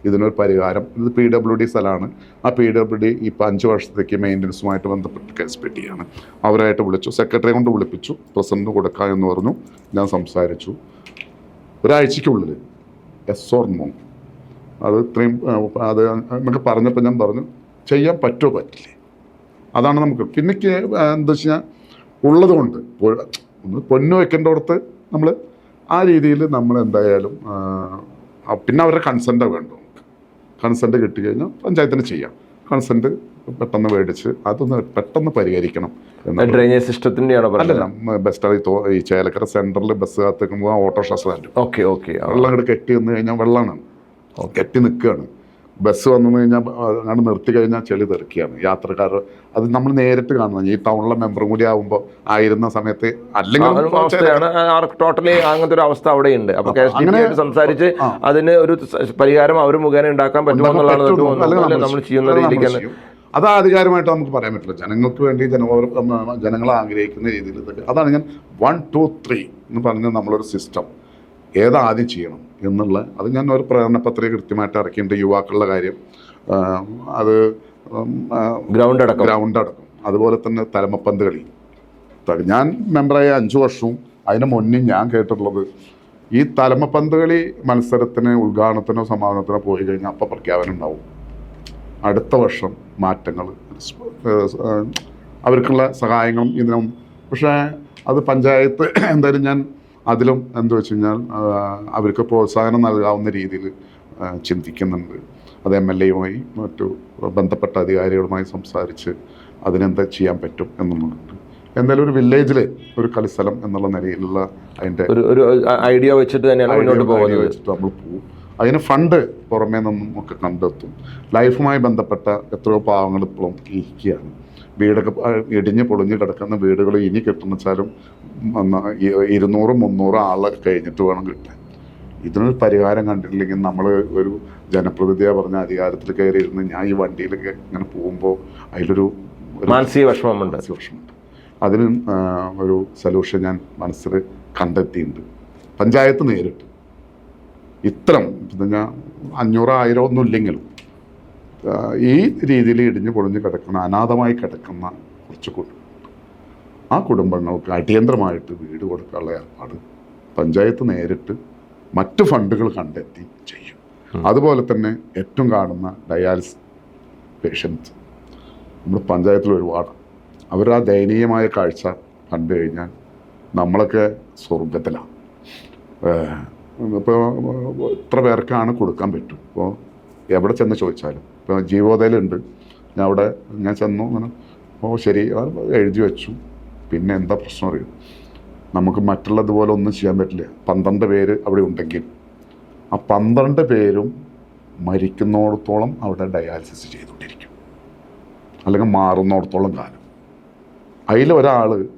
ഇതിനൊരു പരിഹാരം. ഇത് പി ഡബ്ല്യു ഡി സ്ഥലമാണ്. ആ പി ഡബ്ല്യു ഡി ഇപ്പോൾ അഞ്ച് വർഷത്തേക്ക് മെയിന്റനൻസുമായിട്ട് ബന്ധപ്പെട്ട് കെ എസ് പി ടി ആണ് അവരായിട്ട് വിളിച്ചു. സെക്രട്ടറിയെ കൊണ്ട് വിളിപ്പിച്ചു. പ്രസിഡന്റ് കൊടുക്കാം എന്ന് പറഞ്ഞു. ഞാൻ സംസാരിച്ചു. ഒരാഴ്ചയ്ക്കുള്ളിൽ എസ് ഓർ നോ. അത് ഇത്രയും അത് നമുക്ക് പറഞ്ഞപ്പോൾ ഞാൻ പറഞ്ഞു ചെയ്യാൻ പറ്റുമോ പറ്റില്ലേ? അതാണ് നമുക്ക് പിന്നെ എന്താ വെച്ച് കഴിഞ്ഞാൽ ഉള്ളതുകൊണ്ട് നമ്മൾ പൊന്നു വെക്കേണ്ടടുത്ത് നമ്മൾ ആ രീതിയിൽ നമ്മൾ എന്തായാലും പിന്നെ അവരുടെ കൺസെന്റാണ് വേണ്ടത്. കൺസെന്റ് കിട്ടിക്കഴിഞ്ഞാൽ പഞ്ചായത്തിന് ചെയ്യാം. കൺസെന്റ് പെട്ടെന്ന് മേടിച്ച് അതൊന്ന് പെട്ടെന്ന് പരിഹരിക്കണം ഡ്രെയിനേജ് സിസ്റ്റത്തിന്റെയാണോ അല്ലല്ല ബസ് സ്റ്റാൻഡിൽ തോ ഈ ചേലക്കര സെന്ററിൽ bus കാത്തുക്കുമ്പോൾ auto rickshaw stand okay okay വെള്ളം അങ്ങോട്ട് കെട്ടി വന്നു കഴിഞ്ഞാൽ വെള്ളമാണ് കെട്ടി നിൽക്കുകയാണ് ബസ് വന്നു കഴിഞ്ഞാൽ അങ്ങനെ നിർത്തി കഴിഞ്ഞാൽ ചെളി തെറിക്കുകയാണ് യാത്രക്കാർ അത് നമ്മൾ നേരിട്ട് കാണുന്നത് ഈ ടൗണിലെ മെമ്പറും കൂടി ആകുമ്പോൾ ആയിരുന്ന സമയത്ത് അല്ലെങ്കിൽ ടോട്ടലി അങ്ങനത്തെ ഒരു അവസ്ഥ അപ്പൊ എസ് ഡി അങ്ങനെ- സംസാരിച്ച് അതിന് ഒരു പരിഹാരം അവർ മുഖേന ഉണ്ടാക്കാൻ പറ്റുമോ എന്നുള്ളതാണ് എനിക്ക് പറ്റുന്നു. അല്ലെങ്കിൽ തോന്നുന്നത് നമ്മൾ. ചെയ്യുന്ന. അത് ആധികാരമായിട്ട് നമുക്ക് പറയാൻ പറ്റില്ല. ജനങ്ങൾക്ക് വേണ്ടി ജനങ്ങൾ ജനങ്ങൾ ആഗ്രഹിക്കുന്ന രീതിയിൽ അതാണ് ഞാൻ വൺ ടു ത്രീ എന്ന് പറഞ്ഞ നമ്മളൊരു സിസ്റ്റം ഏതാദ്യം ചെയ്യണം എന്നുള്ള അത് ഞാൻ ഒരു പ്രേരണ പത്രിക കൃത്യമായിട്ട് ഇറക്കിയിട്ടുണ്ട് യുവാക്കളുടെ കാര്യം. അത് ഗ്രൗണ്ട് അടക്കം. ഗ്രൗണ്ട് അടക്കം. അതുപോലെ തന്നെ തലമപ്പന്ത് കളി. ഞാൻ മെമ്പറായ അഞ്ച് വർഷവും അതിന് മുന്നേ ഞാൻ കേട്ടിട്ടുള്ളത് ഈ തലമപ്പന്ത് കളി മത്സരത്തിന് ഉദ്ഘാടനത്തിനോ സമാപനത്തിനോ പോയി കഴിഞ്ഞാൽ അപ്പം പ്രഖ്യാപനം ഉണ്ടാവും അടുത്ത വർഷം മാറ്റങ്ങൾ അവർക്കുള്ള സഹായങ്ങളും ഇതിനും. പക്ഷേ അത് പഞ്ചായത്ത് എന്തായാലും ഞാൻ അതിലും എന്താ വെച്ച് കഴിഞ്ഞാൽ അവർക്ക് പ്രോത്സാഹനം നൽകാവുന്ന രീതിയിൽ ചിന്തിക്കുന്നുണ്ട്. അത് എം എൽ എയുമായി മറ്റു ബന്ധപ്പെട്ട അധികാരികളുമായി സംസാരിച്ച് അതിനെന്താ ചെയ്യാൻ പറ്റും എന്നുള്ളതുണ്ട്. എന്തായാലും ഒരു വില്ലേജിലെ ഒരു കളിസ്ഥലം എന്നുള്ള നിലയിലുള്ള അതിന്റെ ഒരു ഐഡിയ വെച്ചിട്ട് തന്നെയാണ് മുന്നോട്ട് ഐഡിയ പോകുന്നത്. വെച്ചിട്ട് നമ്മൾ പോകും. അതിന് ഫണ്ട് പുറമേ നിന്നും ഒക്കെ കണ്ടെത്തും. ലൈഫുമായി ബന്ധപ്പെട്ട എത്രയോ പാവങ്ങൾ ഇപ്പോഴും ഇരിക്കുകയാണ്. വീടൊക്കെ ഇടിഞ്ഞ് പൊളിഞ്ഞ് കിടക്കുന്ന വീടുകൾ ഇനി കിട്ടുന്നെച്ചാലും ഇരുന്നൂറും മുന്നൂറ് ആളെ കഴിഞ്ഞിട്ട് വേണം കിട്ടാൻ. ഇതിനൊരു പരിഹാരം കണ്ടിട്ടില്ലെങ്കിൽ നമ്മൾ ഒരു ജനപ്രതിനിധിയെ പറഞ്ഞ അധികാരത്തിൽ കയറിയിരുന്ന് ഞാൻ ഈ വണ്ടിയിലൊക്കെ ഇങ്ങനെ പോകുമ്പോൾ അതിലൊരു മാനസിക വിഷമമുണ്ട്. വിഷമമുണ്ട്. അതിന് ഒരു സൊല്യൂഷൻ ഞാൻ മനസ്സിൽ കണ്ടെത്തിയിട്ടുണ്ട്. പഞ്ചായത്ത് നേരിട്ട്. ഇത്തരം ഞാൻ അഞ്ഞൂറ് ആയിരം ഒന്നും ഇല്ലെങ്കിലും ഈ രീതിയിൽ ഇടിഞ്ഞു പൊളിഞ്ഞ് കിടക്കുന്ന അനാഥമായി കിടക്കുന്ന കുറച്ച് ആ കുടുംബങ്ങൾക്ക് അടിയന്തരമായിട്ട് വീട് കൊടുക്കാനുള്ള ഏർപ്പാട് പഞ്ചായത്ത് നേരിട്ട് മറ്റ് ഫണ്ടുകൾ കണ്ടെത്തി ചെയ്യും. അതുപോലെ തന്നെ ഏറ്റവും കാണുന്ന ഡയാലിസിസ് പേഷ്യൻസ്. നമ്മുടെ പഞ്ചായത്തിൽ ഒരുപാട്. അവർ ആ ദയനീയമായ കാഴ്ച കണ്ടു കഴിഞ്ഞാൽ നമ്മളൊക്കെ സ്വർഗത്തിലാണ് ഇപ്പോൾ ഇത്ര പേർക്കാണ് കൊടുക്കാൻ പറ്റും. ഇപ്പോൾ എവിടെ ചെന്ന് ചോദിച്ചാലും. ഇപ്പോൾ ജീവോദയിലുണ്ട് ഞാൻ അവിടെ ഞാൻ ചെന്നു അങ്ങനെ ഓ ശരി എഴുതി വെച്ചു. പിന്നെ എന്താ പ്രശ്നം അറിയും? നമുക്ക് മറ്റുള്ളതുപോലെ ഒന്നും ചെയ്യാൻ പറ്റില്ല. പന്ത്രണ്ട് പേര് അവിടെ ഉണ്ടെങ്കിൽ. ആ പന്ത്രണ്ട് പേരും മരിക്കുന്നോടത്തോളം അവിടെ ഡയാലിസിസ് ചെയ്തുകൊണ്ടിരിക്കും. അല്ലെങ്കിൽ മാറുന്നോടത്തോളം കാലം. അതിൽ ഒരാൾ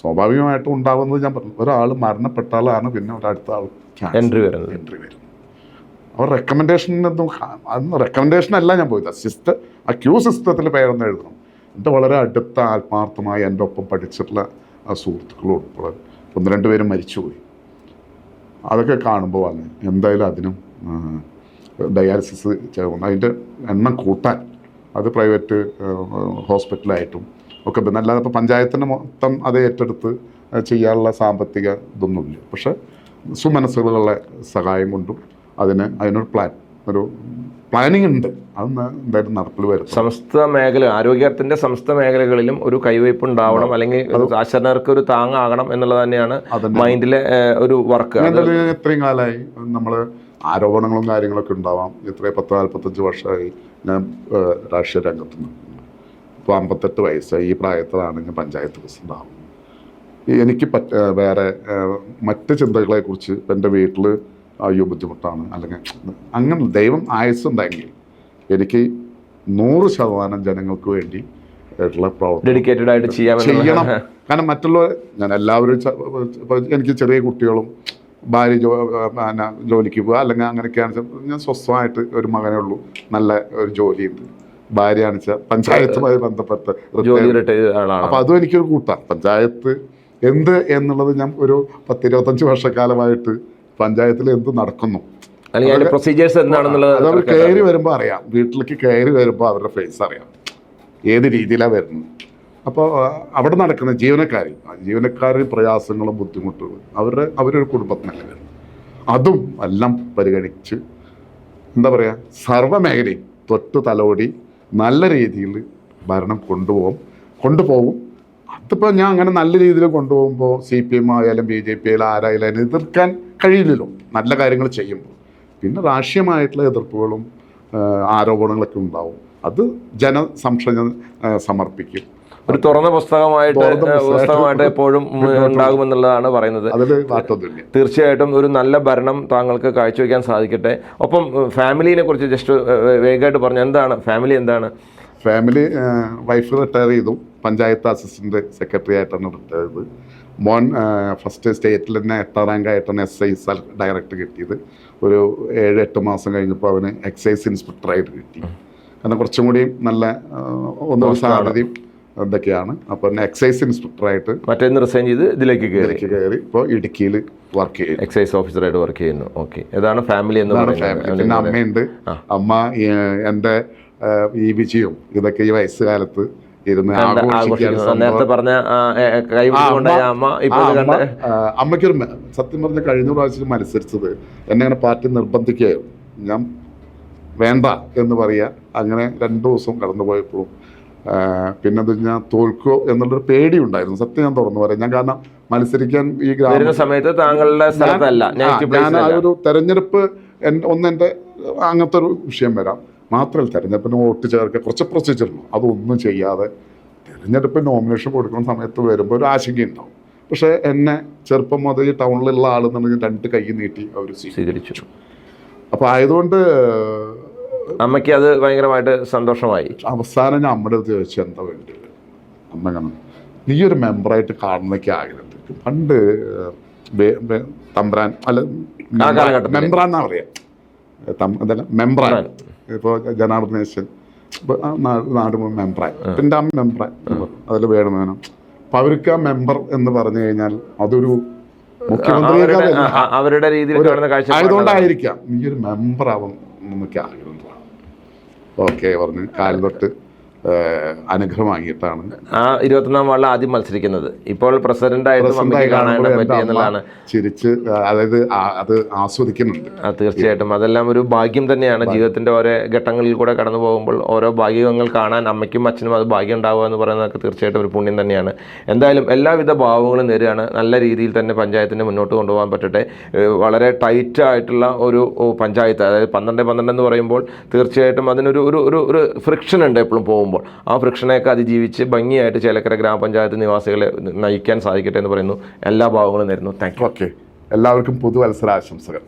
സ്വാഭാവികമായിട്ടും ഉണ്ടാകുന്നത് ഞാൻ പറഞ്ഞു. ഒരാൾ മരണപ്പെട്ടാലാണ് പിന്നെ ഒരടുത്ത ആൾ എൻട്രി വരുന്നത്. എൻട്രി വരുന്നത്. അവർ റെക്കമെൻഡേഷനൊന്നും അന്ന് റെക്കമെൻഡേഷൻ അല്ല ഞാൻ പോയത്. സിസ്റ്റം ആ ക്യൂ സിസ്റ്റത്തിൽ പേരൊന്നും എഴുതണം. എന്റെ വളരെ അടുത്ത ആത്മാർത്ഥമായി എന്റെ ഒപ്പം പഠിച്ചിട്ടുള്ള ആ സുഹൃത്തുക്കളും ഉൾപ്പെടെ. ഒന്ന് രണ്ട് പേരും മരിച്ചുപോയി. അതൊക്കെ കാണുമ്പോൾ വന്ന് എന്തായാലും അതിനും ഡയാലിസിസ് അതിന്റെ എണ്ണം കൂട്ടാൻ അത് പ്രൈവറ്റ് ഹോസ്പിറ്റലായിട്ടും ഒക്കെ പിന്നെ അല്ലാതെ ഇപ്പോൾ പഞ്ചായത്തിന് മൊത്തം അത് ഏറ്റെടുത്ത് ചെയ്യാനുള്ള സാമ്പത്തിക ഇതൊന്നുമില്ല. പക്ഷെ സുമനസ്സുകളുടെ സഹായം കൊണ്ടും അതിന് അതിനൊരു പ്ലാൻ ഒരു പ്ലാനിങ് ഉണ്ട്. അത് എന്തായാലും നടപ്പിൽ വരും സമസ്ത മേഖല ആരോഗ്യത്തിന്റെ സമസ്ത മേഖലകളിലും ഒരു കൈവയ്പ് ഉണ്ടാവണം അല്ലെങ്കിൽ ആശരണർക്ക് ഒരു താങ്ങാകണം എന്നുള്ളത് തന്നെയാണ് മൈൻഡിലെ ഒരു വർക്ക്. ഇത്രയും കാലമായി നമ്മൾ ആരോപണങ്ങളും കാര്യങ്ങളൊക്കെ ഉണ്ടാവാം. ഇത്രയും പത്ത് നാൽപ്പത്തഞ്ച് വർഷമായി ഞാൻ രാഷ്ട്രീയ രംഗത്തുനിന്ന് ഇപ്പോൾ അമ്പത്തെട്ട് വയസ്സായി. ഈ പ്രായത്തിലാണ് ഞാൻ പഞ്ചായത്ത് പ്രസിഡന്റ് ആവുന്നത്. എനിക്ക് പറ്റ വേറെ മറ്റ് ചിന്തകളെക്കുറിച്ച് കുറിച്ച് എന്റെ വീട്ടിൽ അയ്യോ ബുദ്ധിമുട്ടാണ്. അല്ലെങ്കിൽ അങ്ങനെ ദൈവം ആയുസ്സുണ്ടെങ്കിൽ എനിക്ക് നൂറ് ശതമാനം ജനങ്ങൾക്ക് വേണ്ടി പ്രവർത്തനം ഡെഡിക്കേറ്റഡ് ആയിട്ട് ചെയ്യണം. കാരണം മറ്റുള്ളവർ ഞാൻ എല്ലാവരും എനിക്ക് ചെറിയ കുട്ടികളും ഭാര്യ ജോ പിന്നെ ജോലിക്ക് പോകുക അല്ലെങ്കിൽ അങ്ങനെയൊക്കെയാണ് ഞാൻ സ്വസ്ഥമായിട്ട് ഒരു മകനേ ഉള്ളൂ. നല്ല ഒരു ജോലിയുണ്ട്. ഭാര്യ വെച്ചാൽ പഞ്ചായത്തുമായി ബന്ധപ്പെട്ട് അപ്പൊ അതും എനിക്കൊരു കൂട്ടാണ് പഞ്ചായത്ത് എന്ത് എന്നുള്ളത് ഞാൻ ഒരു പത്തിരുപത്തഞ്ച് വർഷക്കാലമായിട്ട് പഞ്ചായത്തിൽ എന്ത് നടക്കുന്നു? പ്രൊസീജിയേഴ്സ് എന്താണെന്നുള്ളത് അത് അവർ കയറി വരുമ്പോൾ അറിയാം. വീട്ടിലേക്ക് കയറി വരുമ്പോൾ അവരുടെ ഫേസ് അറിയാം. ഏത് രീതിയിലാണ് വരുന്നത്? അപ്പോൾ അവിടെ നടക്കുന്ന ജീവനക്കാർ ജീവനക്കാരുടെ പ്രയാസങ്ങളും ബുദ്ധിമുട്ടുകളും അവരുടെ അവരൊരു കുടുംബത്തിനല്ല വരുന്നത്. അതും എല്ലാം പരിഗണിച്ച് എന്താ പറയുക സർവമേഖലയും തൊട്ട് തലോടി നല്ല രീതിയിൽ ഭരണം കൊണ്ടുപോകും കൊണ്ടുപോകും. അതിപ്പോൾ ഞാൻ അങ്ങനെ നല്ല രീതിയിൽ കൊണ്ടുപോകുമ്പോൾ സി പി എം ആയാലും ബി ജെ പി ആയാലും ആരായാലും എതിർക്കാൻ കഴിയില്ലല്ലോ. നല്ല കാര്യങ്ങൾ ചെയ്യുമ്പോൾ. പിന്നെ രാഷ്ട്രീയമായിട്ടുള്ള എതിർപ്പുകളും ആരോപണങ്ങളൊക്കെ ഉണ്ടാവും. അത് ജനസംശയം സമർപ്പിക്കും. ഒരു തുറന്ന പുസ്തകമായിട്ട് പുസ്തകമായിട്ട് <laughs> എപ്പോഴും ഉണ്ടാകുമെന്നുള്ളതാണ് പറയുന്നത്. തീർച്ചയായിട്ടും ഒരു നല്ല ഭരണം താങ്കൾക്ക് കാഴ്ചവെക്കാൻ സാധിക്കട്ടെ. ഒപ്പം ഫാമിലിനെ കുറിച്ച് ജസ്റ്റ് വേഗമായിട്ട് പറഞ്ഞു. എന്താണ്? ഫാമിലി എന്താണ്? ഫാമിലി വൈഫ് റിട്ടയർ ചെയ്തു. പഞ്ചായത്ത് അസിസ്റ്റന്റ് സെക്രട്ടറി ആയിട്ടാണ് റിട്ടയർഡ്. മോൻ ഫസ്റ്റ് സ്റ്റേറ്റിൽ തന്നെ എട്ടാം റാങ്ക് ആയിട്ടാണ് എസ് ഐ സെൽഫ് ഡയറക്ടർ കിട്ടിയത്. ഒരു ഏഴ് എട്ട് മാസം കഴിഞ്ഞപ്പോൾ അവന് എക്സൈസ് ഇൻസ്പെക്ടറായിട്ട് കിട്ടി. കാരണം കുറച്ചും കൂടി നല്ല ഒന്നും സാധ്യതയും എന്തൊക്കെയാണ്. അപ്പോൾ എക്സൈസ് ഇൻസ്പെക്ടറായിട്ട് മറ്റേന്ന് റിസൈൻ ചെയ്ത് ഇതിലേക്ക് കയറി. കയറി. ഇപ്പോൾ ഇടുക്കിയിൽ വർക്ക് ചെയ്യുന്നു. എക്സൈസ് ഓഫീസറായിട്ട് വർക്ക് ചെയ്യുന്നു. ഓക്കെ ഇതാണ് ഫാമിലി എന്ന് പറയുന്നത്. പിന്നെ അമ്മയുണ്ട്. അമ്മ എന്റെ ഈ വിജയവും ഇതൊക്കെ ഈ വയസ്സുകാലത്ത് നേരത്തെ പറഞ്ഞ കൈകൊണ്ടായ അമ്മ ഇപ്പോൾ അമ്മയ്ക്കൊരു സത്യം പറഞ്ഞ കഴിഞ്ഞ പ്രാവശ്യം മത്സരിച്ചത്. എന്നെ അങ്ങനെ പാർട്ടി നിർബന്ധിക്കുകയായിരുന്നു ഞാൻ വേണ്ട എന്ന് പറയാ. അങ്ങനെ രണ്ടു ദിവസം കടന്നുപോയപ്പോഴും പിന്നെ ഞാൻ തോൽക്കോ എന്നുള്ളൊരു പേടി ഉണ്ടായിരുന്നു. സത്യം ഞാൻ തുറന്നു പറയാം. ഞാൻ കാരണം മത്സരിക്കാൻ ഈ ഗ്രാമ സമയത്ത് താങ്കളുടെ സ്ഥലത്തല്ല ഞാൻ ആ ഒരു തെരഞ്ഞെടുപ്പ് ഒന്ന് എന്റെ അങ്ങനത്തെ ഒരു വിഷയം വരാം. മാത്രമല്ല തെരഞ്ഞെടുപ്പിന് വോട്ട് ചേർക്കുക കുറച്ച് പ്രൊസീജിയർ ഉണ്ട് അതൊന്നും ചെയ്യാതെ തെരഞ്ഞെടുപ്പ് നോമിനേഷൻ കൊടുക്കുന്ന സമയത്ത് വരുമ്പോൾ ഒരു ആശങ്കയുണ്ടാവും. പക്ഷേ എന്നെ ചെറുപ്പം മുതൽ ടൗണിലുള്ള ആളെന്നുണ്ടെങ്കിൽ രണ്ട് കൈ നീട്ടി അവർ സ്വീകരിച്ചു. അപ്പോൾ ആയതുകൊണ്ട് അമ്മയ്ക്ക് അത് ഭയങ്കരമായിട്ട് സന്തോഷമായി. അവസാനം ഞാൻ അമ്മയുടെ അടുത്ത് ചോദിച്ചു എന്താ വേണ്ടത്? അമ്മ അങ്ങനെ നീ ഒരു മെമ്പറായിട്ട് കാണുന്നൊക്കെ ആഗ്രഹമുണ്ട്. പണ്ട് തമ്പ്രാൻ അല്ല മെമ്പറാന്നാ പറയാ. മെമ്പറാൻ. ഇപ്പോൾ ജനാർദ്ദനേശൻ നാട് മെമ്പറായി പിന്നെ അമ്മ മെമ്പറായി അതിൽ വേണം വേണം. അപ്പൊ അവർക്ക് ആ മെമ്പർ എന്ന് പറഞ്ഞു കഴിഞ്ഞാൽ അതൊരു അവരുടെ രീതിയിൽ ആയതുകൊണ്ടായിരിക്കാം. നീ ഒരു മെമ്പർ ആവും എന്നൊക്കെ ആഗ്രഹം ഓക്കെ പറഞ്ഞ് കാലിൽ തൊട്ട് ഏഹ്, അനുഗ്രഹം വാങ്ങിയിട്ടാണ് ആ ഇരുപത്തൊന്നാം വാർഡിൽ ആദ്യം മത്സരിക്കുന്നത്. ഇപ്പോൾ പ്രസിഡന്റ് ആയിട്ട് പ്രസന്റായി മമ്മിക്ക് കാണാൻ കാണുമ്പോൾ എന്റെ പറ്റി അമ്മ എന്നുള്ളതാണ് ചിരിച്ച് അതായത് അത് ആസ്വദിക്കുന്നുണ്ട്. തീർച്ചയായിട്ടും. അതെല്ലാം ഒരു ഭാഗ്യം തന്നെയാണ്. ജീവിതത്തിന്റെ ഓരോ ഘട്ടങ്ങളിൽ കൂടെ കടന്നു പോകുമ്പോൾ ഓരോ ഭാഗ്യങ്ങൾ കാണാൻ അമ്മയ്ക്കും അച്ഛനും അത് ഭാഗ്യം ഉണ്ടാവുക എന്ന് പറയുന്നതൊക്കെ തീർച്ചയായിട്ടും ഒരു പുണ്യം തന്നെയാണ്. എന്തായാലും എല്ലാവിധ ഭാവങ്ങളും നേരുകയാണ്. നല്ല രീതിയിൽ തന്നെ പഞ്ചായത്തിന് മുന്നോട്ട് കൊണ്ടുപോകാൻ പറ്റട്ടെ. വളരെ ടൈറ്റ് ആയിട്ടുള്ള ഒരു പഞ്ചായത്ത് അതായത് പന്ത്രണ്ട് പന്ത്രണ്ട് എന്ന് പറയുമ്പോൾ തീർച്ചയായിട്ടും അതിനൊരു ഒരു ഒരു ഫ്രിക്ഷൻ ഉണ്ട് എപ്പോഴും പോകുമ്പോൾ. ആ ഫ്രിക്ഷനെയൊക്കെ അതിജീവിച്ച് ഭംഗിയായിട്ട് ചേലക്കര ഗ്രാമപഞ്ചായത്ത് നിവാസികളെ നയിക്കാൻ സാധിക്കട്ടെ എന്ന് പറയുന്നു. എല്ലാ ഭാഗങ്ങളും നേരുന്നു. താങ്ക് ഓക്കെ എല്ലാവർക്കും പുതുവത്സരാശംസകൾ.